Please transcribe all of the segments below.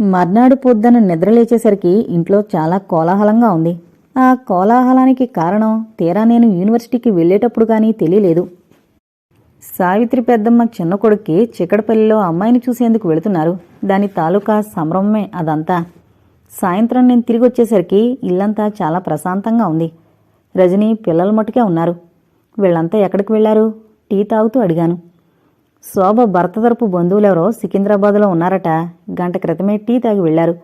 మర్నాడు పొద్దున నిద్రలేచేసరికి ఇంట్లో చాలా కోలాహలంగా ఉంది. ఆ కోలాహలానికి కారణం తీరా నేను యూనివర్సిటీకి వెళ్ళేటప్పుడు కానీ తెలియలేదు. సావిత్రి పెద్దమ్మ చిన్న కొడుక్కి చిక్కడపల్లిలో అమ్మాయిని చూసేందుకు వెళుతున్నారు. దాని తాలూకా సంభ్రమమే అదంతా. సాయంత్రం నేను తిరిగి వచ్చేసరికి ఇల్లంతా చాలా ప్రశాంతంగా ఉంది. రజని పిల్లల మట్టుకే ఉన్నారు. వీళ్ళంతా ఎక్కడికి వెళ్ళారు? టీ తాగుతూ అడిగాను. శోభ భర్త తరపు బంధువులెవరో సికింద్రాబాద్లో ఉన్నారట. గంట క్రితమే టీ తాగి వెళ్ళారు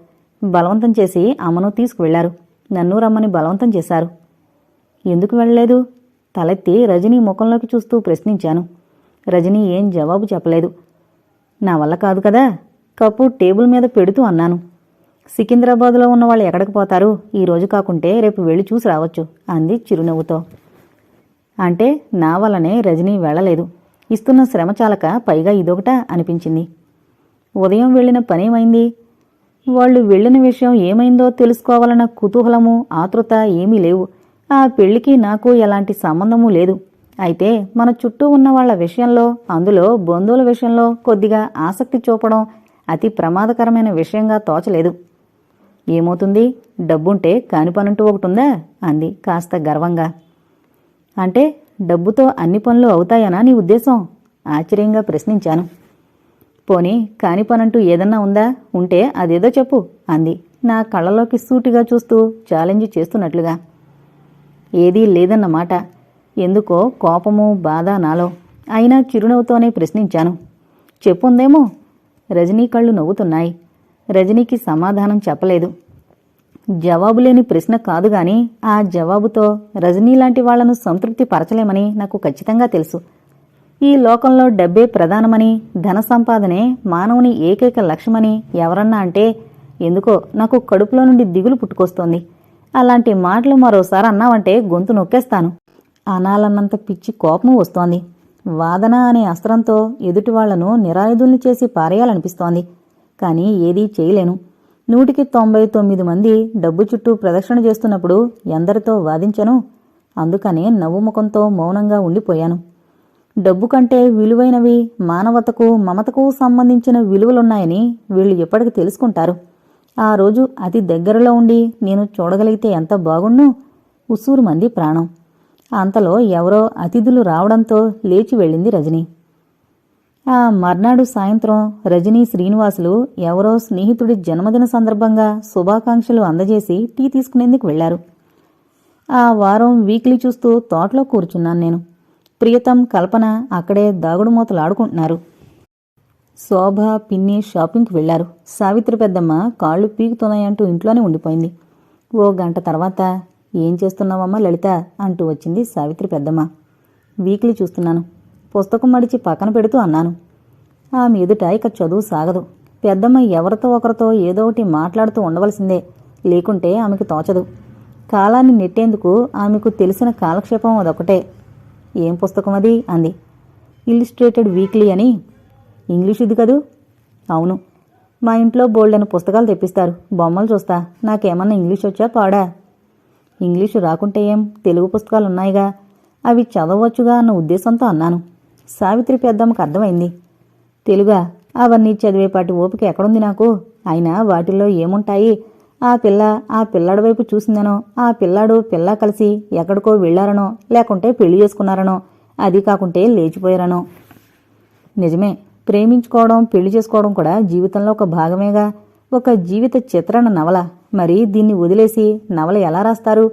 బలవంతం చేసి అమ్మను తీసుకువెళ్ళారు. నన్ను రమ్మని బలవంతం చేశారు. ఎందుకు వెళ్ళలేదు? తలెత్తి రజనీ ముఖంలోకి చూస్తూ ప్రశ్నించాను. రజనీ ఏం జవాబు చెప్పలేదు. నా వల్ల కాదు కదా? కప్పు టేబుల్ మీద పెడుతూ అన్నాను. సికింద్రాబాద్లో ఉన్న వాళ్ళు ఎక్కడికి పోతారు? ఈ రోజు కాకుంటే రేపు వెళ్ళి చూసి రావచ్చు అంది చిరునవ్వుతో. అంటే నా వల్లనే రజనీ వెళ్ళలేదు. ఇస్తున్న శ్రమ చాలక పైగా ఇదొకట అనిపించింది. ఉదయం వెళ్ళిన పనేమైంది? వాళ్ళు వెళ్ళిన విషయం ఏమైందో తెలుసుకోవాలన్న కుతూహలము ఆతృత ఏమీ లేవు. ఆ పెళ్ళికి నాకు ఎలాంటి సంబంధము లేదు. అయితే మన చుట్టూ ఉన్న వాళ్ళ విషయంలో అందులో బంధువుల విషయంలో కొద్దిగా ఆసక్తి చూపడం అతి ప్రమాదకరమైన విషయంగా తోచలేదు. ఏమవుతుంది? డబ్బుంటే కాని పనంటూ ఒకటి ఉందా అంది కాస్త గర్వంగా. అంటే డబ్బుతో అన్ని పనులు అవుతాయనా నీ ఉద్దేశం? ఆశ్చర్యంగా ప్రశ్నించాను. పోనీ కాని పనంటూ ఏదన్నా ఉందా? ఉంటే అదేదో చెప్పు అంది. నా కళ్ళలోకి సూటిగా చూస్తూ ఛాలెంజ్ చేస్తున్నట్లుగా. ఏదీ లేదన్నమాట. ఎందుకో కోపము బాధ నాలో. అయినా చిరునవ్వుతోనే ప్రశ్నించాను. చెప్పుందేమో? రజనీ కళ్ళు నవ్వుతున్నాయి. రజనీకి సమాధానం చెప్పలేదు. జవాబు లేని ప్రశ్న కాదు గాని ఆ జవాబుతో రజనీ లాంటి వాళ్ళను సంతృప్తి పరచలేమని నాకు ఖచ్చితంగా తెలుసు. ఈ లోకంలో డబ్బే ప్రధానమని ధన సంపాదనే మానవుని ఏకైక లక్ష్యమని ఎవరన్నా అంటే ఎందుకో నాకు కడుపులో నుండి దిగులు పుట్టుకొస్తోంది. అలాంటి మాటలు మరోసారి అన్నావంటే గొంతు నొక్కేస్తాను. అనాలన్నంత పిచ్చి కోపము వస్తోంది. వాదన అనే అస్త్రంతో ఎదుటివాళ్ళను నిరాయుధుల్ని చేసి పారేయాలనిపిస్తోంది. కానీ ఏదీ చేయలేను. నూటికి తొంభై తొమ్మిది మంది డబ్బు చుట్టూ ప్రదక్షిణ చేస్తున్నప్పుడు ఎందరితో వాదించను? అందుకనే నవ్వుముఖంతో మౌనంగా ఉండిపోయాను. డబ్బు కంటే విలువైనవి మానవతకు మమతకు సంబంధించిన విలువలున్నాయని వీళ్ళు ఎప్పటికి తెలుసుకుంటారు. ఆ రోజు అతి దగ్గరలో ఉండి నేను చూడగలిగితే ఎంత బాగుండు? ఉసూరు మంది ప్రాణం. అంతలో ఎవరో అతిథులు రావడంతో లేచి వెళ్ళింది రజని. ఆ మర్నాడు సాయంత్రం రజనీ శ్రీనివాసులు ఎవరో స్నేహితుడి జన్మదిన సందర్భంగా శుభాకాంక్షలు అందజేసి టీ తీసుకునేందుకు వెళ్ళారు. ఆ వారం వీక్లీ చూస్తూ తోటలో కూర్చున్నాను నేను. ప్రియతం కల్పన అక్కడే దాగుడు మూతలు ఆడుకుంటున్నారు. శోభ పిన్ని షాపింగ్కి వెళ్ళారు. సావిత్రి పెద్దమ్మ కాళ్ళు పీకుతున్నాయంటూ ఇంట్లోనే ఉండిపోయింది. ఓ గంట తర్వాత ఏం చేస్తున్నావమ్మా లలిత? అంటూ వచ్చింది సావిత్రి పెద్దమ్మ. వీక్లీ చూస్తున్నాను. పుస్తకం మడిచి పక్కన పెడుతూ అన్నాను. ఆమె ఎదుట ఇక చదువు సాగదు. పెద్దమ్మ ఎవరితో ఒకరితో ఏదో ఒకటి మాట్లాడుతూ ఉండవలసిందే. లేకుంటే ఆమెకు తోచదు. కాలాన్ని నెట్టేందుకు ఆమెకు తెలిసిన కాలక్షేపం అదొకటే ఏం పుస్తకం అది? అంది. ఇల్లిస్ట్రేటెడ్ వీక్లీ అని. ఇంగ్లీష్ ఇది కదూ? అవును. మా ఇంట్లో బోల్డైన పుస్తకాలు తెప్పిస్తారు. బొమ్మలు చూస్తా. నాకేమన్నా ఇంగ్లీష్ వచ్చా పాడా? ఇంగ్లీషు రాకుంటే ఏం? తెలుగు పుస్తకాలు ఉన్నాయిగా అవి చదవచ్చుగా అన్న ఉద్దేశంతో అన్నాను. సావిత్రి పెద్దమ్మకు అర్థమైంది. తెలుగా అవన్నీ చదివేపాటి ఓపిక ఎక్కడుంది నాకు? అయినా వాటిల్లో ఏముంటాయి? ఆ పిల్ల ఆ పిల్లాడి వైపు చూసిందనో ఆ పిల్లాడు పిల్ల కలిసి ఎక్కడికో వెళ్ళారనో లేకుంటే పెళ్ళి చేసుకున్నారనో అది కాకుంటే లేచిపోయారనో. నిజమే ప్రేమించుకోవడం పెళ్ళి చేసుకోవడం కూడా జీవితంలో ఒక భాగమేగా. ఒక జీవిత చిత్రణ నవల. మరి దీన్ని వదిలేసి నవల ఎలా రాస్తారు?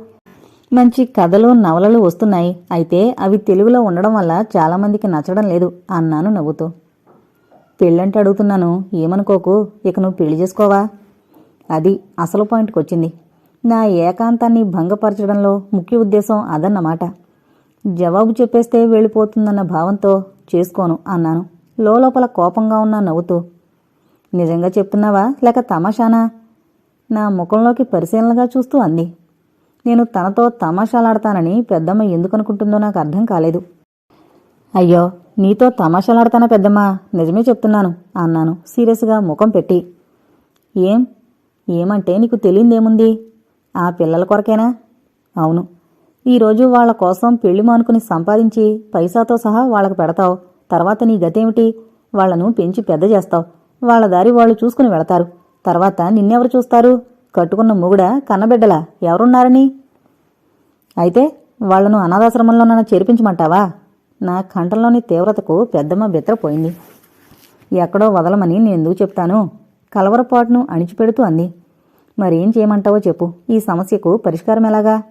మంచి కథలు నవలలు వస్తున్నాయి. అయితే అవి తెలుగులో ఉండడం వల్ల చాలామందికి నచ్చడం లేదు అన్నాను నవ్వుతూ. పెళ్ళంటే అడుగుతున్నాను ఏమనుకోకు? ఇక నువ్వు పెళ్ళి చేసుకోవా? అది అసలు పాయింట్కి వచ్చింది నా ఏకాంతాన్ని భంగపరచడంలో ముఖ్య ఉద్దేశం అదన్నమాట. జవాబు చెప్పేస్తే వెళ్ళిపోతుందన్న భావంతో చేసుకోను అన్నాను. లోపల కోపంగా ఉన్న నవ్వుతూ. నిజంగా చెప్తున్నావా? లేక తమాషానా? నా ముఖంలోకి పరిశీలనగా చూస్తూ అంది. నేను తనతో తమాషాలాడతానని పెద్దమ్మ ఎందుకనుకుంటుందో నాకు అర్థం కాలేదు. అయ్యో నీతో తమాషాలాడతానా పెద్దమ్మ? నిజమే చెప్తున్నాను అన్నాను సీరియస్గా ముఖం పెట్టి. ఏం? ఏమంటే నీకు తెలియందేముంది? ఆ పిల్లల కొరకేనా? అవును. ఈరోజు వాళ్ళ కోసం పెళ్ళి మానుకుని సంపాదించి పైసాతో సహా వాళ్ళకు పెడతావు. తర్వాత నీ గతేమిటి? వాళ్ళను పెంచి పెద్ద చేస్తావు. వాళ్ళ దారి వాళ్ళు చూసుకుని వెళతారు తర్వాత నిన్నెవరు చూస్తారు? కట్టుకున్న మొగుడ కన్నబిడ్డలా? ఎవరున్నారని? అయితే వాళ్ళను అనాథాశ్రమంలో నన్ను చేర్పించమంటావా? నా కంఠంలోని తీవ్రతకు పెద్దమ్మ బెత్తరపోయింది ఎక్కడో వదలమని నేను ఎందుకు చెప్తాను? కలవరపాటును అణిచిపెడుతూ అంది. మరేం చేయమంటావో చెప్పు. ఈ సమస్యకు పరిష్కారం ఎలాగా?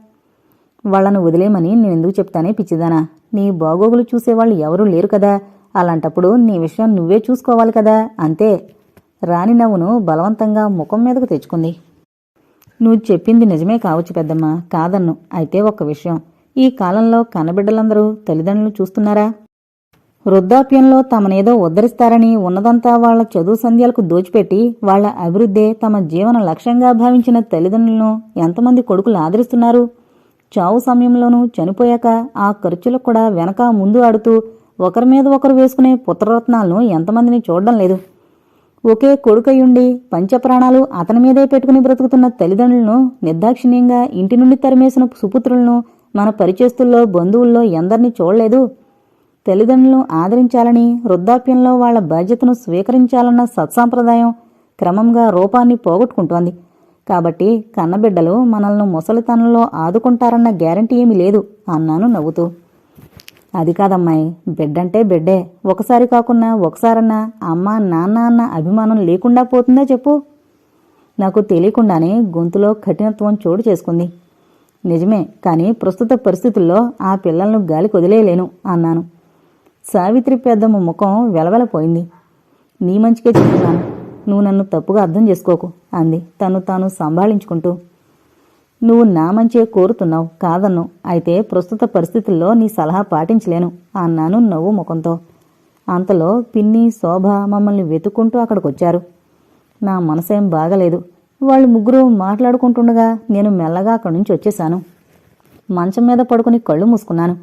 వాళ్ళను వదిలేయమని నేనెందుకు చెప్తానే పిచ్చిదానా? నీ బాగోగులు చూసేవాళ్ళు ఎవరూ లేరు కదా. అలాంటప్పుడు నీ విషయం నువ్వే చూసుకోవాలి కదా. అంతే. రాణి నవ్వును బలవంతంగా ముఖం మీదకు తెచ్చుకుంది. నువ్వు చెప్పింది నిజమే కావచ్చు పెద్దమ్మ కాదన్ను. అయితే ఒక్క విషయం. ఈ కాలంలో కన్నబిడ్డలందరూ తల్లిదండ్రులు చూస్తున్నారా? వృద్ధాప్యంలో తమనేదో ఉద్ధరిస్తారని ఉన్నదంతా వాళ్ళ చదువు సంధ్యాలకు దోచిపెట్టి వాళ్ళ అభివృద్ధే తమ జీవన లక్ష్యంగా భావించిన తల్లిదండ్రులను ఎంతమంది కొడుకులు ఆదరిస్తున్నారు? చావు సమయంలోనూ చనిపోయాక ఆ ఖర్చులకు కూడా వెనక ముందు ఆడుతూ ఒకరి మీద ఒకరు వేసుకునే పుత్రరత్నాలను ఎంతమందిని చూడడం లేదు. ఒకే కొడుకయుండి పంచప్రాణాలు అతని మీదే పెట్టుకుని బ్రతుకుతున్న తల్లిదండ్రులను నిర్దాక్షిణ్యంగా ఇంటి నుండి తరిమేసిన సుపుత్రులను మన పరిచేస్తుల్లో బంధువుల్లో ఎందరినీ చూడలేదు? తల్లిదండ్రులను ఆదరించాలని వృద్ధాప్యంలో వాళ్ళ బాధ్యతను స్వీకరించాలన్న సత్సాంప్రదాయం క్రమంగా రూపాన్ని పోగొట్టుకుంటోంది. కాబట్టి కన్నబిడ్డలు మనల్ని ముసలితనంలో ఆదుకుంటారన్న గ్యారంటీ ఏమీ లేదు అన్నాను నవ్వుతూ. అది కాదమ్మాయి. బిడ్డంటే బిడ్డే. ఒకసారి కాకున్నా ఒకసారన్నా అమ్మ నాన్న అన్న అభిమానం లేకుండా పోతుందా చెప్పు? నాకు తెలియకుండానే గొంతులో కఠినత్వం చోటు చేసుకుంది. నిజమే కానీ ప్రస్తుత పరిస్థితుల్లో ఆ పిల్లలను గాలి వదిలేయలేను అన్నాను. సావిత్రి పెద్దమ్మ ముఖం వెలవెలపోయింది. నీ మంచికే చెప్తున్నాను. నువ్వు నన్ను తప్పుగా అర్థం చేసుకోకు అంది. తను తాను సంభాళించుకుంటూ. నువ్వు నా మంచే కోరుతున్నావు కాదన్ను. అయితే ప్రస్తుత పరిస్థితుల్లో నీ సలహా పాటించలేను అన్నాను నవ్వు ముఖంతో. అంతలో పిన్ని శోభ మమ్మల్ని వెతుక్కుంటూ అక్కడికొచ్చారు. నా మనసేం బాగలేదు. వాళ్ళు ముగ్గురు మాట్లాడుకుంటుండగా నేను మెల్లగా అక్కడి నుంచి వచ్చేశాను. మంచం మీద పడుకుని కళ్ళు మూసుకున్నాను.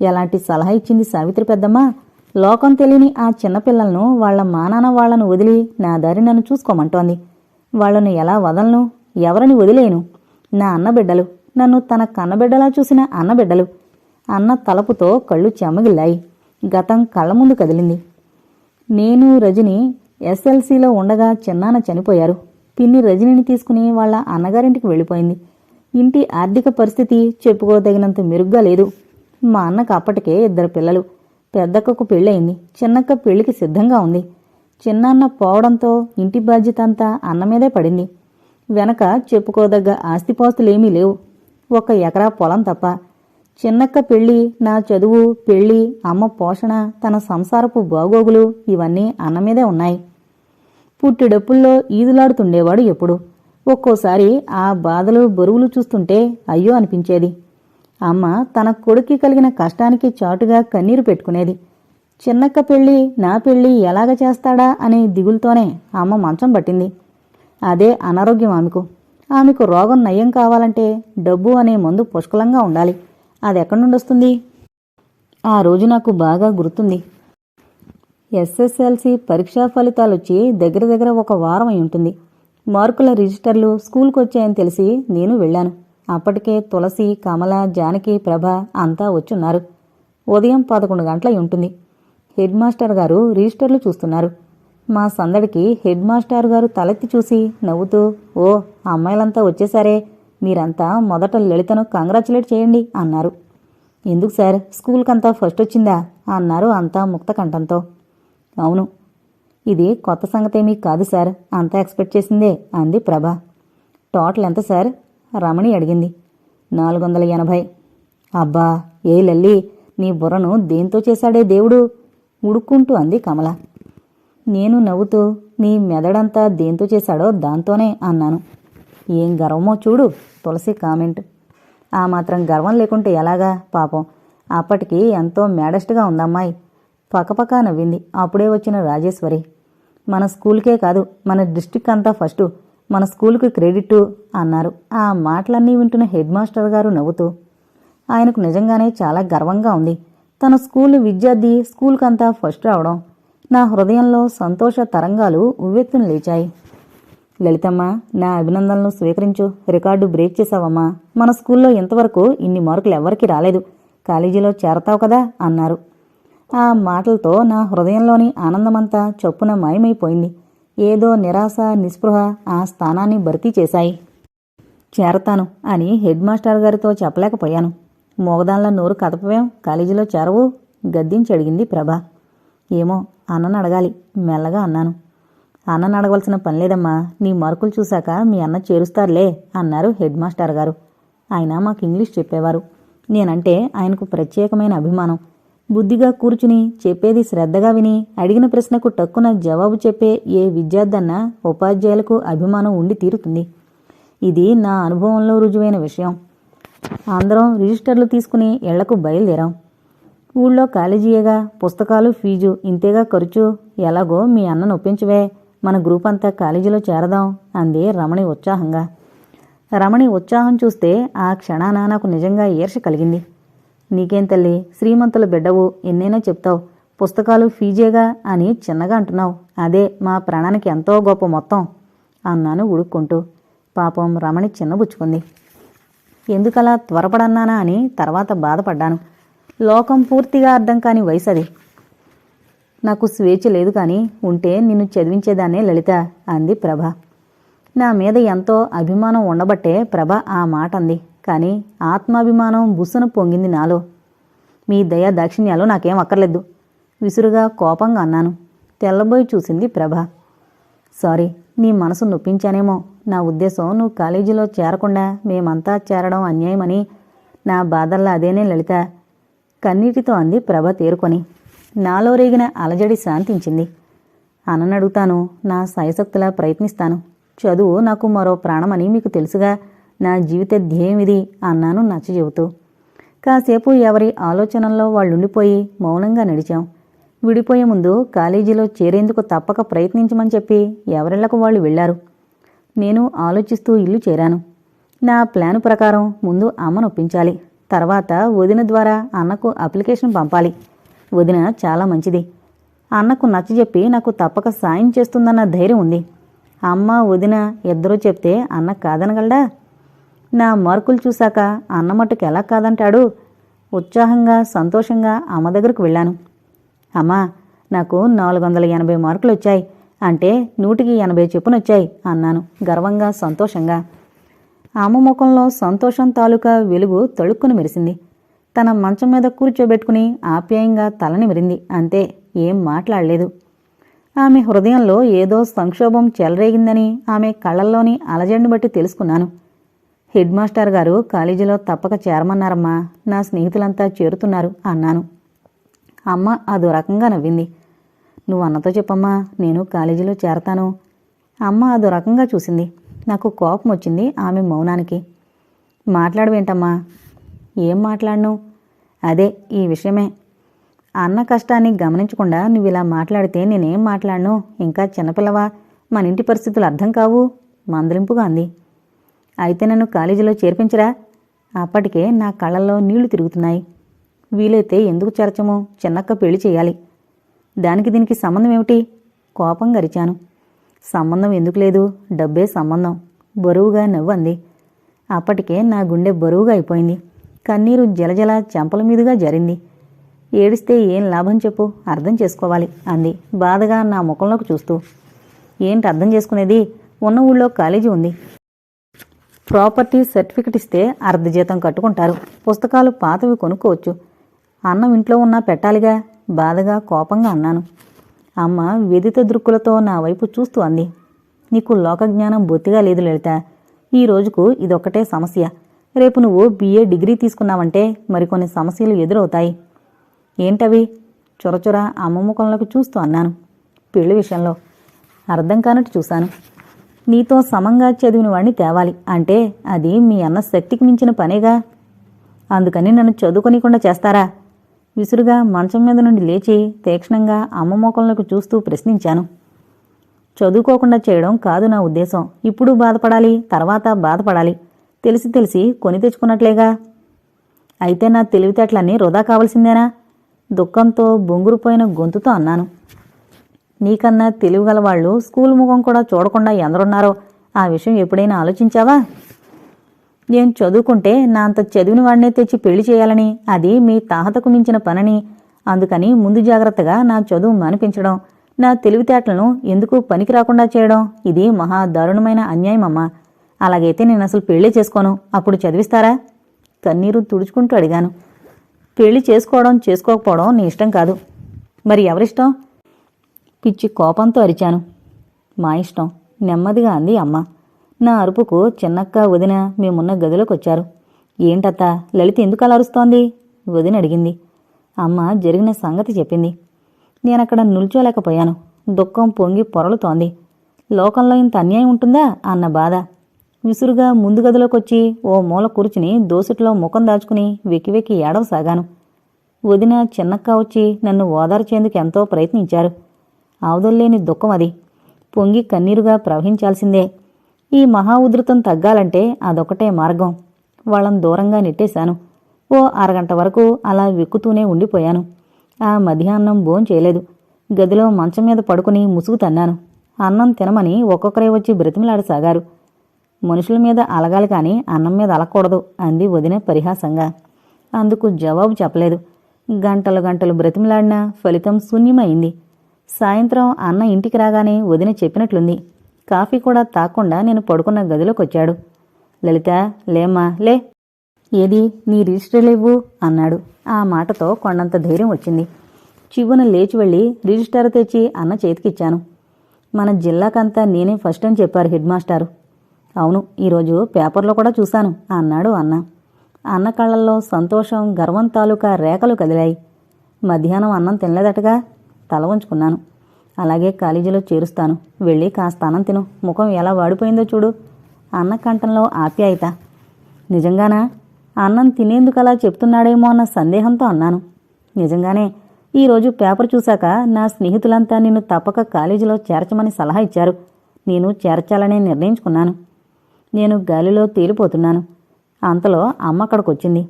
ఎలాంటి సలహా ఇచ్చింది సావిత్రి పెద్దమ్మ? లోకం తెలియని ఆ చిన్నపిల్లలను వాళ్ళ మానాన వాళ్ళను వదిలి నా దారి నన్ను చూసుకోమంటోంది. వాళ్ళను ఎలా వదలను? ఎవరిని వదిలేను? నా అన్నబిడ్డలు నన్ను తన కన్నబిడ్డలా చూసిన అన్నబిడ్డలు అన్న తలపుతో కళ్ళు చెమగిల్లాయి. గతం కళ్ళ ముందు కదిలింది. నేను రజని ఎస్ఎల్సీలో ఉండగా చిన్నాన చనిపోయారు. పిన్ని రజనిని తీసుకుని వాళ్ళ అన్నగారింటికి వెళ్ళిపోయింది. ఇంటి ఆర్థిక పరిస్థితి చెప్పుకోదగినంత మెరుగ్గా లేదు. మా అన్నకు అప్పటికే ఇద్దరు పిల్లలు. పెద్దక్కకు పెళ్ళయింది. చిన్నక్క పెళ్ళికి సిద్ధంగా ఉంది. చిన్నాన్న పోవడంతో ఇంటి బాధ్యత అంతా అన్న మీదే పడింది. వెనక చెప్పుకోదగ్గ ఆస్తిపాస్తులేమీ లేవు. ఒక ఎకరా పొలం తప్ప. చిన్నక్క పెళ్ళి నా చదువు పెళ్ళి అమ్మ పోషణ తన సంసారపు బాగోగులు ఇవన్నీ అన్న మీదే ఉన్నాయి. పుట్టిడప్పుల్లో ఈదులాడుతుండేవాడు ఎప్పుడు? ఒక్కోసారి ఆ బాధలు బరువులు చూస్తుంటే అయ్యో అనిపించేది. అమ్మ తన కొడుక్కి కలిగిన కష్టానికి చాటుగా కన్నీరు పెట్టుకునేది. చిన్నక్క పెళ్ళి నా పెళ్ళి ఎలాగ చేస్తాడా అనే దిగులుతోనే అమ్మ మంచం పట్టింది. అదే అనారోగ్యం ఆమెకు. ఆమెకు రోగం నయం కావాలంటే డబ్బు అనే మందు పుష్కలంగా ఉండాలి. అది ఎక్కడి నుండి వస్తుంది? ఆ రోజు నాకు బాగా గుర్తుంది. ఎస్ఎస్ఎల్సి పరీక్షా ఫలితాలు వచ్చి దగ్గర దగ్గర ఒక వారం అయి ఉంటుంది. మార్కుల రిజిస్టర్లు స్కూల్కి వచ్చాయని తెలిసి నేను వెళ్ళాను. అప్పటికే తులసి కమల జానకి ప్రభ అంతా వచ్చున్నారు. ఉదయం పదకొండు గంటలై ఉంటుంది. హెడ్ మాస్టర్ గారు రిజిస్టర్లు చూస్తున్నారు. మా సందడికి హెడ్ మాస్టర్ గారు తలెత్తి చూసి నవ్వుతూ ఓ అమ్మాయిలంతా వచ్చేసారే. మీరంతా మొదట లలితను కంగ్రాచులేట్ చేయండి అన్నారు. ఎందుకు సార్? స్కూల్కంతా ఫస్ట్ వచ్చిందా? అన్నారు అంతా ముక్త కంఠంతో. అవును. ఇది కొత్త సంగతేమీ కాదు సార్. అంతా ఎక్స్పెక్ట్ చేసిందే అంది ప్రభ. టోటల్ ఎంత సార్? రమణి అడిగింది. నాలుగు వందల ఎనభై. అబ్బా ఏ లల్లి! నీ బుర్రను దేంతో చేశాడే దేవుడు? ఉడుక్కుంటూ అంది కమల. నేను నవ్వుతూ నీ మెదడంతా దేంతో చేశాడో దాంతోనే అన్నాను. ఏం గర్వమో చూడు తులసి కామెంట్. ఆ మాత్రం గర్వం లేకుంటే ఎలాగా పాపం. అప్పటికి ఎంతో మేడస్ట్గా ఉందమ్మాయి. పక్కపక్క నవ్వింది. అప్పుడే వచ్చిన రాజేశ్వరి. మన స్కూల్కే కాదు మన డిస్టిక్ అంతా ఫస్టు. మన స్కూల్కి క్రెడిట్ అన్నారు. ఆ మాటలన్నీ వింటున్న హెడ్ మాస్టర్ గారు నవ్వుతూ. ఆయనకు నిజంగానే చాలా గర్వంగా ఉంది. తన స్కూల్ విద్యార్థి స్కూల్కంతా ఫస్ట్ రావడం. నా హృదయంలో సంతోష తరంగాలు ఉవ్వెత్తున లేచాయి. లలితమ్మ నా అభినందనలు స్వీకరించు. రికార్డు బ్రేక్ చేశావమ్మా. మన స్కూల్లో ఇంతవరకు ఇన్ని మార్కులు ఎవ్వరికీ రాలేదు. కాలేజీలో చేరతావు కదా అన్నారు. ఆ మాటలతో నా హృదయంలోని ఆనందమంతా చొప్పున మాయమైపోయింది. ఏదో నిరాశ నిస్పృహ ఆ స్థానాన్ని భర్తీ చేశాయి. చేరతాను అని హెడ్ మాస్టర్ గారితో చెప్పలేకపోయాను. మోగదాన్ల నోరు కదపవేం? కాలేజీలో చేరవు? గద్దించి అడిగింది ప్రభా. ఏమో అన్నను అడగాలి మెల్లగా అన్నాను. అన్నను అడగవలసిన పని లేదమ్మా నీ మార్కులు చూశాక మీ అన్న చేరుస్తారులే అన్నారు హెడ్ మాస్టర్ గారు. ఆయన మాకు ఇంగ్లీష్ చెప్పేవారు. నేనంటే ఆయనకు ప్రత్యేకమైన అభిమానం. బుద్ధిగా కూర్చుని చెప్పేది శ్రద్ధగా విని అడిగిన ప్రశ్నకు టక్కున జవాబు చెప్పే ఏ విద్యార్థన్నా ఉపాధ్యాయులకు అభిమానం ఉండి తీరుతుంది. ఇది నా అనుభవంలో రుజువైన విషయం. అందరం రిజిస్టర్లు తీసుకుని ఇళ్ళకు బయలుదేరాం. ఊళ్ళో కాలేజీయేగా పుస్తకాలు ఫీజు ఇంతేగా ఖర్చు. ఎలాగో మీ అన్నను ఒప్పించవే మన గ్రూప్ అంతా కాలేజీలో చేరదాం అంది రమణి ఉత్సాహంగా. రమణి ఉత్సాహం చూస్తే ఆ క్షణాన నాకు నిజంగా ఈర్ష కలిగింది. నీకేం తల్లి శ్రీమంతుల బిడ్డవు ఎన్నైనా చెప్తావు. పుస్తకాలు ఫీజేగా అని చిన్నగా అంటున్నావు. అదే మా ప్రాణానికి ఎంతో గొప్ప మొత్తం అన్నాను ఉడుక్కుంటూ. పాపం రమణి చిన్నబుచ్చుకుంది. ఎందుకలా త్వరపడన్నానా అని తర్వాత బాధపడ్డాను. లోకం పూర్తిగా అర్థం కాని వయసు అది నాకు స్వేచ్ఛ లేదు కానీ ఉంటే నిన్ను చదివించేదాన్నే లలిత అంది ప్రభ. నా మీద ఎంతో అభిమానం ఉండబట్టే ప్రభ ఆ మాట అంది. కానీ ఆత్మాభిమానం బుస్సును పొంగింది నాలో. మీ దయ దాక్షిణ్యాలు నాకేం అక్కర్లేదు. విసురుగా కోపంగా అన్నాను. తెల్లబోయి చూసింది ప్రభ. సారీ నీ మనసు నొప్పించానేమో. నా ఉద్దేశం నువ్వు కాలేజీలో చేరకుండా మేమంతా చేరడం అన్యాయమని. నా బాధల్లో అదేనే లలిత. కన్నీటితో అంది ప్రభ తేరుకొని. నాలో రేగిన అలజడి శాంతించింది. అననడుగుతాను నా సాయశక్తులా ప్రయత్నిస్తాను. చదువు నాకు మరో ప్రాణమని మీకు తెలుసుగా నా జీవిత ధ్యేయం ఇది అన్నాను నచ్చ చెబుతూ. కాసేపు ఎవరి ఆలోచనల్లో వాళ్ళుండిపోయి మౌనంగా నడిచాం. విడిపోయే ముందు కాలేజీలో చేరేందుకు తప్పక ప్రయత్నించమని చెప్పి ఎవరిళ్ళకు వాళ్ళు వెళ్ళారు నేను ఆలోచిస్తూ ఇల్లు చేరాను. నా ప్లాను ప్రకారం ముందు అమ్మను ఒప్పించాలి. తర్వాత వదిన ద్వారా అన్నకు అప్లికేషన్ పంపాలి. వదిన చాలా మంచిది. అన్నకు నచ్చజెప్పి నాకు తప్పక సాయం చేస్తుందన్న ధైర్యం ఉంది. అమ్మ వదిన ఇద్దరూ చెప్తే అన్న కాదనగలడా? నా మార్కులు చూశాక అన్న మట్టుకు ఎలా కాదంటాడు? ఉత్సాహంగా సంతోషంగా అమ్మ దగ్గరకు వెళ్ళాను. అమ్మా నాకు నాలుగు వందల ఎనభై మార్కులు వచ్చాయి అంటే నూటికి ఎనభై చెప్పున వచ్చాయి అన్నాను గర్వంగా సంతోషంగా. ఆమె ముఖంలో సంతోషం తాలూకా వెలుగు తళుక్కున మెరిసింది. తన మంచం మీద కూర్చోబెట్టుకుని ఆప్యాయంగా తలనిమిరింది అంతే ఏం మాట్లాడలేదు. ఆమె హృదయంలో ఏదో సంక్షోభం చెలరేగిందని ఆమె కళ్ళల్లోని అలజడిని బట్టి తెలుసుకున్నాను. హెడ్ మాస్టర్ గారు కాలేజీలో తప్పక చేరమన్నారమ్మా నా స్నేహితులంతా చేరుతున్నారు అన్నాను. అమ్మ అదో రకంగా నవ్వింది. నువ్వు అన్నతో చెప్పమ్మా నేను కాలేజీలో చేరతాను. అమ్మ అదో రకంగా చూసింది. నాకు కోపం వచ్చింది ఆమె మౌనానికి. మాట్లాడవేంటమ్మా? ఏం మాట్లాడను? అదే ఈ విషయమే. అన్న కష్టాన్ని గమనించకుండా నువ్వు ఇలా మాట్లాడితే నేనేం మాట్లాడను? ఇంకా చిన్నపిల్లవా? మన ఇంటి పరిస్థితులు అర్థం కావు? మందలింపుగా అంది. అయితే నన్ను కాలేజీలో చేర్పించరా? అప్పటికే నా కళ్ళల్లో నీళ్ళు తిరుగుతున్నాయి. వీలైతే ఎందుకు చేర్చము? చిన్నక్క పెళ్ళి చేయాలి. దానికి దీనికి సంబంధం ఏమిటి? కోపం గరిచాను. సంబంధం ఎందుకు లేదు? డబ్బే సంబంధం. బరువుగా నవ్వంది. అప్పటికే నా గుండె బరువుగా అయిపోయింది. కన్నీరు జలజల చెంపల మీదుగా జరింది. ఏడిస్తే ఏం లాభం చెప్పు? అర్థం చేసుకోవాలి అంది బాధగా నా ముఖంలోకి చూస్తూ. ఏంటి అర్థం చేసుకునేది? ఉన్న ఊళ్ళో కాలేజీ ఉంది. ప్రాపర్టీ సర్టిఫికెట్ ఇస్తే అర్ధ జీతం కట్టుకుంటారు. పుస్తకాలు పాతవి కొనుక్కోవచ్చు. అన్నం ఇంట్లో ఉన్నా పెట్టాలిగా. బాధగా కోపంగా అన్నాను. అమ్మ వెదిత దృక్కులతో నా వైపు చూస్తూ అంది. నీకు లోకజ్ఞానం బొత్తిగా లేదు లలిత. ఈ రోజుకు ఇదొక్కటే సమస్య. రేపు నువ్వు బీఏ డిగ్రీ తీసుకున్నావంటే మరికొన్ని సమస్యలు ఎదురవుతాయి. ఏంటవి? చొరచొర అమ్మ ముఖంలోకి చూస్తూ అన్నాను. పెళ్ళి విషయంలో అర్థం కానట్టు చూశాను. నీతో సమంగా చదివిన వాడిని తేవాలి అంటే అది మీ అన్న శక్తికి మించిన పనేగా? అందుకని నన్ను చదువుకోనికుండా చేస్తారా? విసురుగా మంచం మీద నుండి లేచి తీక్షణంగా అమ్మ ముఖంలోకి చూస్తూ ప్రశ్నించాను. చదువుకోకుండా చేయడం కాదు నా ఉద్దేశం. ఇప్పుడు బాధపడాలి తర్వాత బాధపడాలి. తెలిసి తెలిసి కొని తెచ్చుకున్నట్లేగా. అయితే నా తెలివితేటలన్నీ వృధా కావాల్సిందేనా దుఃఖంతో బొంగురుపోయిన గొంతుతో అన్నాను. నీకన్నా తెలివిగల వాళ్ళు స్కూల్ ముఖం కూడా చూడకుండా ఎందరున్నారో? ఆ విషయం ఎప్పుడైనా ఆలోచించావా? నేను చదువుకుంటే నా అంత చదివిన వాడినే తెచ్చి పెళ్ళి చేయాలని అది మీ తాహతకు మించిన పనని. అందుకని ముందు జాగ్రత్తగా నా చదువు మానిపించడం నా తెలివితేటలను ఎందుకు పనికి రాకుండా చేయడం ఇది మహా దారుణమైన అన్యాయం అమ్మా. అలాగైతే నేను అసలు పెళ్ళి చేసుకోను. అప్పుడు చదివిస్తారా? కన్నీరు తుడుచుకుంటూ అడిగాను. పెళ్ళి చేసుకోవడం చేసుకోకపోవడం నీ ఇష్టం కాదు. మరి ఎవరిష్టం? పిచ్చి కోపంతో అరిచాను. మా ఇష్టం నెమ్మదిగా అంది అమ్మ. నా అరుపుకు చిన్నక్క వదిన మేమున్న గదిలోకి వచ్చారు ఏంటత్తా? లలిత ఎందుకు అలా అరుస్తోంది? వదిన అడిగింది. అమ్మ జరిగిన సంగతి చెప్పింది. నేనక్కడ నిల్చోలేకపోయాను. దుఃఖం పొంగి పొరలుతోంది. లోకంలో ఇంత అన్యాయం ఉంటుందా అన్న బాధ. విసురుగా ముందు గదిలోకొచ్చి ఓ మూల కూర్చుని దోసిట్లో ముఖం దాచుకుని వెక్కి వెక్కి ఏడవసాగాను. వదిన చిన్నక్క వచ్చి నన్ను ఓదార్చేందుకు ఎంతో ప్రయత్నించారు. ఆవుదల్లేని దుఃఖం అది. పొంగి కన్నీరుగా ప్రవహించాల్సిందే. ఈ మహా ఉధృతం తగ్గాలంటే అదొకటే మార్గం. వాళ్ళని దూరంగా నెట్టేశాను. ఓ అరగంట వరకు అలా వెక్కుతూనే ఉండిపోయాను. ఆ మధ్యాహ్నం భోం చేయలేదు. గదిలో మంచం మీద పడుకుని ముసుగు తన్నాను. అన్నం తినమని ఒక్కొక్కరే వచ్చి బ్రతిమలాడసాగారు. మనుషుల మీద అలగాలి కానీ అన్నం మీద అలకూడదు అంది వదిన పరిహాసంగా. అందుకు జవాబు చెప్పలేదు. గంటలు గంటలు బ్రతిమలాడినా ఫలితం శూన్యమైంది. సాయంత్రం అన్న ఇంటికి రాగానే వదిన చెప్పినట్లుంది. కాఫీ కూడా తాకుండా నేను పడుకున్న గదిలోకి వచ్చాడు లలిత లేమ్మా లే. ఏది నీ రిజిస్టర్ లేవు అన్నాడు. ఆ మాటతో కొండంత ధైర్యం వచ్చింది. చివ్వున లేచి వెళ్ళి రిజిస్టర్ తెచ్చి అన్న చేతికిచ్చాను. మన జిల్లాకంతా నేనే ఫస్ట్ అని చెప్పారు హెడ్ మాస్టారు. అవును ఈరోజు పేపర్లో కూడా చూశాను అన్నాడు అన్న. అన్న కళ్ళల్లో సంతోషం గర్వం తాలూకా రేఖలు కదిలాయి. మధ్యాహ్నం అన్నం తినలేదటగా తల ఉంచుకున్నాను అలాగే కాలేజీలో చేరుస్తాను. వెళ్ళి కాస్త అన్నం తిను. ముఖం ఎలా వాడిపోయిందో చూడు. అన్న కంఠంలో ఆప్యాయత. నిజంగానా? అన్నం తినేందుకు అలా చెప్తున్నాడేమో అన్న సందేహంతో అన్నాను. నిజంగానే ఈరోజు పేపర్ చూశాక నా స్నేహితులంతా నిన్ను తప్పక కాలేజీలో చేర్చమని సలహా ఇచ్చారు. నేను చేర్చాలని నిర్ణయించుకున్నాను. నేను గాలిలో తేలిపోతున్నాను. అంతలో అమ్మ అక్కడికొచ్చింది.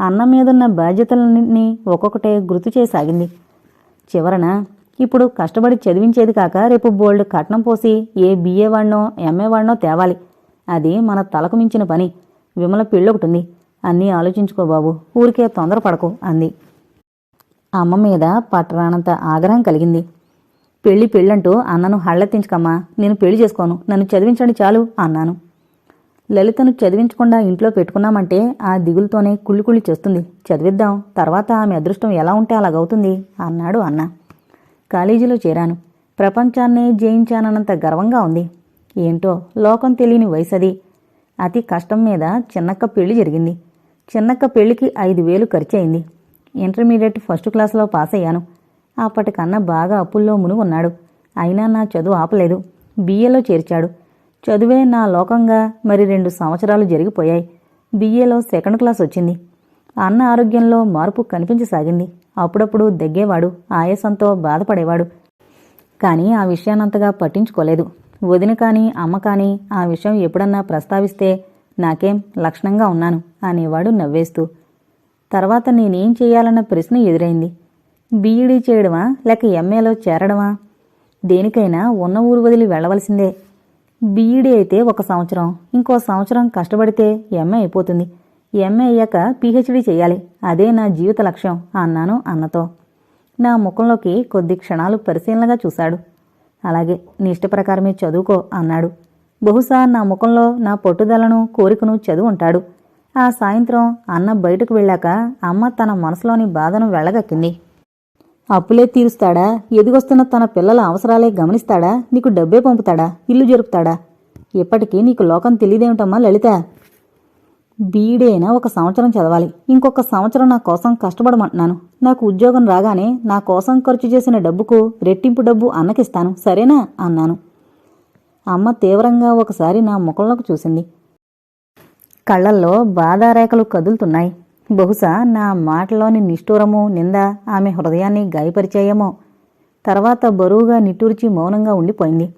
అన్నం మీదున్న బాధ్యతలన్నింటినీ ఒక్కొక్కటే గుర్తు చేయసాగింది చివరన ఇప్పుడు కష్టపడి చదివించేది కాక రేపు బోల్డ్ కట్నం పోసి ఏ బిఏ వాడినో ఎంఏ వాడినో తేవాలి. అది మన తలకు మించిన పని. విమల పెళ్ళొకటుంది. అన్నీ ఆలోచించుకో బాబు. ఊరికే తొందరపడకు అంది. అమ్మ మీద పట్టరానంత ఆగ్రహం కలిగింది. పెళ్ళి పెళ్ళంటూ అన్నను హళ్ళెత్తించకమ్మా. నేను పెళ్ళి చేసుకోను. నన్ను చదివించండి చాలు అన్నాను. లలితను చదివించకుండా ఇంట్లో పెట్టుకున్నామంటే ఆ దిగులుతోనే కుళ్ళి కుళ్ళి చేస్తుంది. చదివిద్దాం. తర్వాత ఆమె అదృష్టం ఎలా ఉంటే అలాగవుతుంది అన్నాడు అన్న. కాలేజీలో చేరాను. ప్రపంచాన్నే జయించానన్నంత గర్వంగా ఉంది. ఏంటో లోకం తెలియని వయసది. అతి కష్టం మీద చిన్నక్క పెళ్ళి జరిగింది. చిన్నక్క పెళ్ళికి ఐదు వేలు ఖర్చయింది. ఇంటర్మీడియట్ ఫస్ట్ క్లాస్లో పాస్ అయ్యాను అప్పటికన్నా బాగా అప్పుల్లో మునుగున్నాడు. అయినా నా చదువు ఆపలేదు. బీఏలో చేర్చాడు. చదువే నా లోకంగా మరి రెండు సంవత్సరాలు జరిగిపోయాయి. బీఏలో సెకండ్ క్లాస్ వచ్చింది. అన్న ఆరోగ్యంలో మార్పు కనిపించసాగింది. అప్పుడప్పుడు దగ్గేవాడు ఆయాసంతో బాధపడేవాడు. కానీ ఆ విషయానంతగా పట్టించుకోలేదు. వదిన కానీ అమ్మ కానీ ఆ విషయం ఎప్పుడన్నా ప్రస్తావిస్తే నాకేం లక్షణంగా ఉన్నాను అనేవాడు నవ్వేస్తూ. తర్వాత నేనేం చేయాలన్న ప్రశ్న ఎదురైంది. బీఈడీ చేయడమా లేక ఎంఏలో చేరడమా? దేనికైనా ఉన్న ఊరు వదిలి వెళ్ళవలసిందే. బీఈడీ అయితే ఒక సంవత్సరం. ఇంకో సంవత్సరం కష్టపడితే ఎంఏ అయిపోతుంది. ఎంఏ అయ్యాక పీహెచ్డీ చేయాలి. అదే నా జీవిత లక్ష్యం అన్నాను అన్నతో. నా ముఖంలోకి కొద్ది క్షణాలు పరిశీలనగా చూశాడు. అలాగే నీ ఇష్ట ప్రకారమే చదువుకో అన్నాడు. బహుశా నా ముఖంలో నా పట్టుదలను కోరికను చదువు ఉంటాడు. ఆ సాయంత్రం అన్న బయటకు వెళ్ళాక అమ్మ తన మనసులోని బాధను వెళ్ళగక్కింది అప్పులే తీరుస్తాడా? ఎదిగొస్తున్న తన పిల్లల అవసరాలే గమనిస్తాడా? నీకు డబ్బే పంపుతాడా? ఇల్లు జరుపుతాడా? ఇప్పటికీ నీకు లోకం తెలియదేమిటమ్మా లలిత? బీఈడీ అయినా ఒక సంవత్సరం చదవాలి. ఇంకొక సంవత్సరం నా కోసం కష్టపడమంటున్నాను. నాకు ఉద్యోగం రాగానే నా కోసం ఖర్చు చేసిన డబ్బుకు రెట్టింపు డబ్బు అన్నకిస్తాను. సరేనా? అన్నాను. అమ్మ తీవ్రంగా ఒకసారి నా ముఖంలోకి చూసింది. కళ్ళల్లో బాధారేఖలు కదులుతున్నాయి. బహుశా నా మాటలోని నిష్ఠూరము నింద ఆమె హృదయాన్ని గాయపరిచాయేమో. తర్వాత బరువుగా నిట్టూర్చి మౌనంగా ఉండిపోయింది.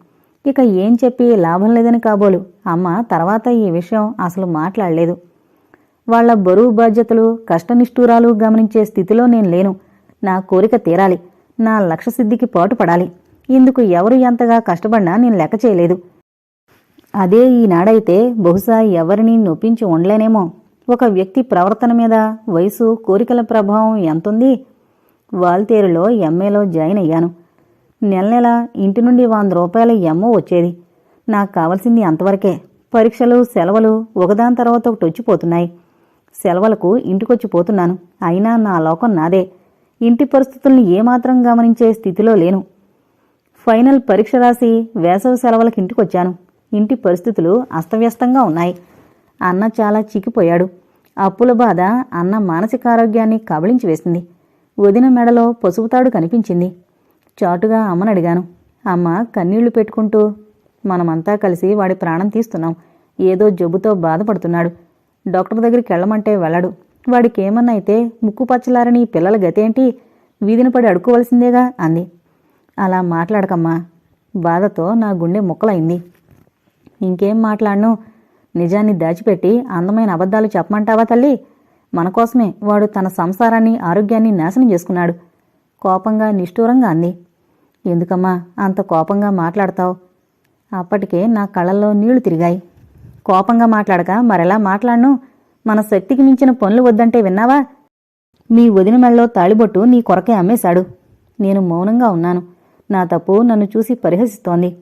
ఇక ఏం చెప్పి లాభం లేదని కాబోలు. అమ్మ తర్వాత ఈ విషయం అసలు మాట్లాడలేదు. వాళ్ళ బరువు బాధ్యతలు కష్టనిష్ఠూరాలు గమనించే స్థితిలో నేను లేను. నా కోరిక తీరాలి. నా లక్ష్యసిద్ధికి పాటుపడాలి. ఇందుకు ఎవరు ఎంతగా కష్టపడినా నేను లెక్క చేయలేదు. అదే ఈనాడైతే బహుశా ఎవరిని నొప్పించి ఉండలేనేమో. ఒక వ్యక్తి ప్రవర్తన మీద వయసు కోరికల ప్రభావం ఎంతుంది? వాల్తేరులో ఎంఏలో జాయిన్ అయ్యాను. నెల నెల ఇంటి నుండి వంద రూపాయల ఎమ్మో వచ్చేది. నాకు కావాల్సింది అంతవరకే. పరీక్షలు సెలవులు ఒకదాని తర్వాత ఒకటి వచ్చిపోతున్నాయి. సెలవులకు ఇంటికొచ్చి పోతున్నాను. అయినా నా లోకం నాదే. ఇంటి పరిస్థితుల్ని ఏమాత్రం గమనించే స్థితిలో లేను. ఫైనల్ పరీక్ష రాసి వేసవి సెలవులకు ఇంటికొచ్చాను. ఇంటి పరిస్థితులు అస్తవ్యస్తంగా ఉన్నాయి. అన్న చాలా చిక్కిపోయాడు. అప్పుల బాధ అన్న మానసిక ఆరోగ్యాన్ని కబళించి వేసింది. వదిన మెడలో పసుపుతాడు కనిపించింది. చాటుగా అమ్మని అడిగాను. అమ్మ కన్నీళ్ళు పెట్టుకుంటూ మనమంతా కలిసి వాడి ప్రాణం తీస్తున్నాం. ఏదో జబ్బుతో బాధపడుతున్నాడు. డాక్టర్ దగ్గరికి వెళ్ళమంటే వెళ్ళడు. వాడికి ఏమన్నా అయితే ముక్కు పచ్చలారని పిల్లల గతేంటి? వీధిన పడి అడుకోవలసిందేగా అంది. అలా మాట్లాడకమ్మా. బాధతో నా గుండె ముక్కలైంది. ఇంకేం మాట్లాడను? నిజాన్ని దాచిపెట్టి అందమైన అబద్ధాలు చెప్పమంటావా తల్లి? మన కోసమే వాడు తన సంసారాన్ని ఆరోగ్యాన్ని నాశనం చేసుకున్నాడు. కోపంగా నిష్ఠూరంగా అంది. ఎందుకమ్మా అంత కోపంగా మాట్లాడతావు? అప్పటికే నా కళ్ళల్లో నీళ్ళు తిరిగాయి. కోపంగా మాట్లాడక మరెలా మాట్లాడను? మన శక్తికి మించిన పనులు వద్దంటే విన్నావా? మీ వదిన మెళ్ళలో తాళిబొట్టు నీ కొరకే అమ్మేశాడు. నేను మౌనంగా ఉన్నాను. నా తప్పు నన్ను చూసి పరిహసిస్తోంది.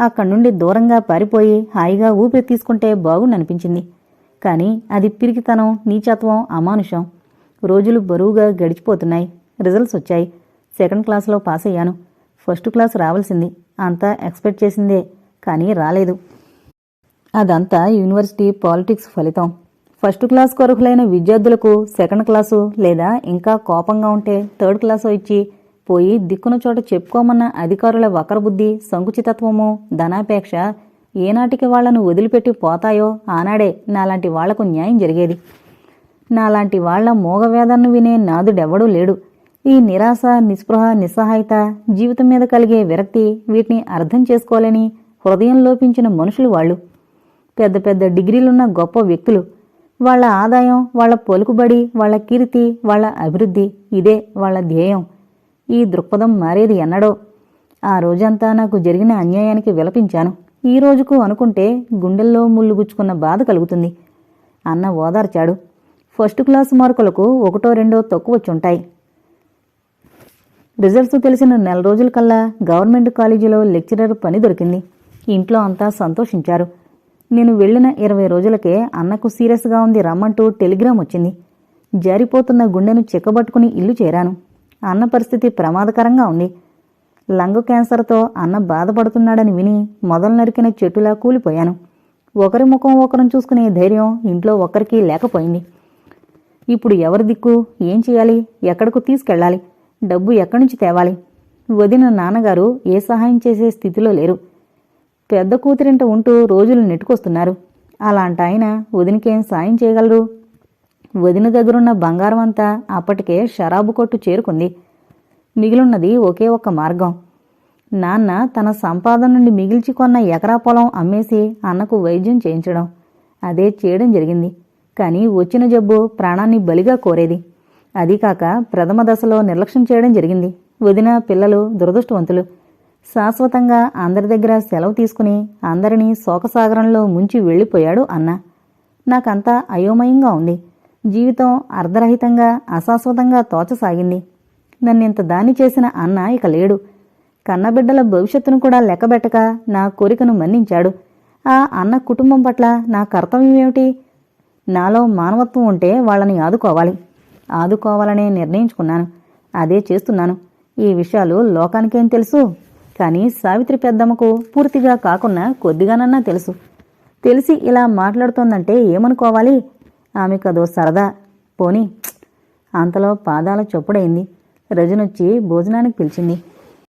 అక్కడి నుండి దూరంగా పారిపోయి హాయిగా ఊపిరి తీసుకుంటే బాగుండనిపించింది. కానీ అది పిరికితనం నీచత్వం అమానుషం. రోజులు బరువుగా గడిచిపోతున్నాయి. రిజల్ట్స్ వచ్చాయి. సెకండ్ క్లాస్లో పాస్ అయ్యాను ఫస్ట్ క్లాస్ రావాల్సింది. అంతా ఎక్స్పెక్ట్ చేసిందే. కానీ రాలేదు. అదంతా యూనివర్సిటీ పాలిటిక్స్ ఫలితం. ఫస్ట్ క్లాస్ కొరకులైన విద్యార్థులకు సెకండ్ క్లాసు లేదా ఇంకా కోపంగా ఉంటే థర్డ్ క్లాసు ఇచ్చి పోయి దిక్కున చోట చెప్పుకోమన్న అధికారుల వక్రబుద్ధి సంకుచితత్వము ధనాపేక్ష ఏనాటికి వాళ్ళను వదిలిపెట్టి పోతాయో ఆనాడే నాలాంటి వాళ్ళకు న్యాయం జరిగేది. నాలాంటి వాళ్ళ మోగవేదన్ను వినే నాదుడెవ్వడూ లేడు. ఈ నిరాశ నిస్పృహ నిస్సహాయత జీవితం మీద కలిగే విరక్తి వీటిని అర్థం చేసుకోలేని హృదయం లోపించిన మనుషులు వాళ్ళు. పెద్ద పెద్ద డిగ్రీలున్న గొప్ప వ్యక్తులు. వాళ్ళ ఆదాయం వాళ్ళ పలుకుబడి వాళ్ళ కీర్తి వాళ్ళ అభివృద్ధి ఇదే వాళ్ళ ధ్యేయం. ఈ దృక్పథం మారేది ఎన్నడో. ఆ రోజంతా నాకు జరిగిన అన్యాయానికి విలపించాను. ఈ రోజుకు అనుకుంటే గుండెల్లో ముళ్ళు గుచ్చుకున్న బాధ కలుగుతుంది. అన్న ఓదార్చాడు. ఫస్ట్ క్లాస్ మార్కులకు ఒకటో రెండో తక్కువచ్చుంటాయి రిజల్ట్స్ తెలిసిన నెల రోజుల కల్లా గవర్నమెంట్ కాలేజీలో లెక్చరర్ పని దొరికింది. ఇంట్లో అంతా సంతోషించారు. నేను వెళ్ళిన ఇరవై రోజులకే అన్నకు సీరియస్గా ఉంది రమ్మంటూ టెలిగ్రామ్ వచ్చింది. జారిపోతున్న గుండెను చెక్కబట్టుకుని ఇల్లు చేరాను. అన్న పరిస్థితి ప్రమాదకరంగా ఉంది. లంగ్ క్యాన్సర్తో అన్న బాధపడుతున్నాడని విని మొదలు నరికిన చెట్టులా కూలిపోయాను. ఒకరి ముఖం ఒకరం చూసుకునే ధైర్యం ఇంట్లో ఒక్కరికి లేకపోయింది. ఇప్పుడు ఎవరి దిక్కు? ఏం చేయాలి? ఎక్కడకు తీసుకెళ్ళాలి? డబ్బు ఎక్కడి నుంచి తేవాలి? వదిన నాన్నగారు ఏ సహాయం చేసే స్థితిలో లేరు. పెద్ద కూతురింట ఉంటూ రోజులు నెట్టుకొస్తున్నారు. అలాంటి ఆయన వదినకేం సాయం చేయగలరు? వదిన దగ్గరున్న బంగారం అంతా అప్పటికే షరాబు కొట్టు చేరుకుంది. మిగిలున్నది ఒకే ఒక్క మార్గం. నాన్న తన సంపాదన నుండి మిగిల్చి కొన్న ఎకరా పొలం అమ్మేసి అన్నకు వైద్యం చేయించడం. అదే చేయడం జరిగింది. కానీ వచ్చిన జబ్బు ప్రాణాన్ని బలిగా కోరేది. అదీకాక ప్రథమ దశలో నిర్లక్ష్యం చేయడం జరిగింది. వదిన పిల్లలు దురదృష్టవంతులు. శాశ్వతంగా అందరి దగ్గర సెలవు తీసుకుని అందరినీ శోకసాగరంలో ముంచి వెళ్ళిపోయాడు అన్న. నాకంతా అయోమయంగా ఉంది. జీవితం అర్ధరహితంగా అశాశ్వతంగా తోచసాగింది. నన్నింత దాని చేసిన అన్న ఇక లేడు. కన్నబిడ్డల భవిష్యత్తును కూడా లెక్కబెట్టక నా కోరికను మన్నించాడు. ఆ అన్న కుటుంబం పట్ల నా కర్తవ్యం ఏమిటి? నాలో మానవత్వం ఉంటే వాళ్ళని ఆదుకోవాలి. ఆదుకోవాలనే నిర్ణయించుకున్నాను. అదే చేస్తున్నాను. ఈ విషయాలు లోకానికేం తెలుసు? కానీ సావిత్రి పెద్దమ్మకు పూర్తిగా కాకున్నా కొద్దిగానన్నా తెలుసు. తెలిసి ఇలా మాట్లాడుతోందంటే ఏమనుకోవాలి? ఆమెకదో సరదా. పోని అంతలో పాదాల చొప్పుడైంది. రజనొచ్చి భోజనానికి పిలిచింది.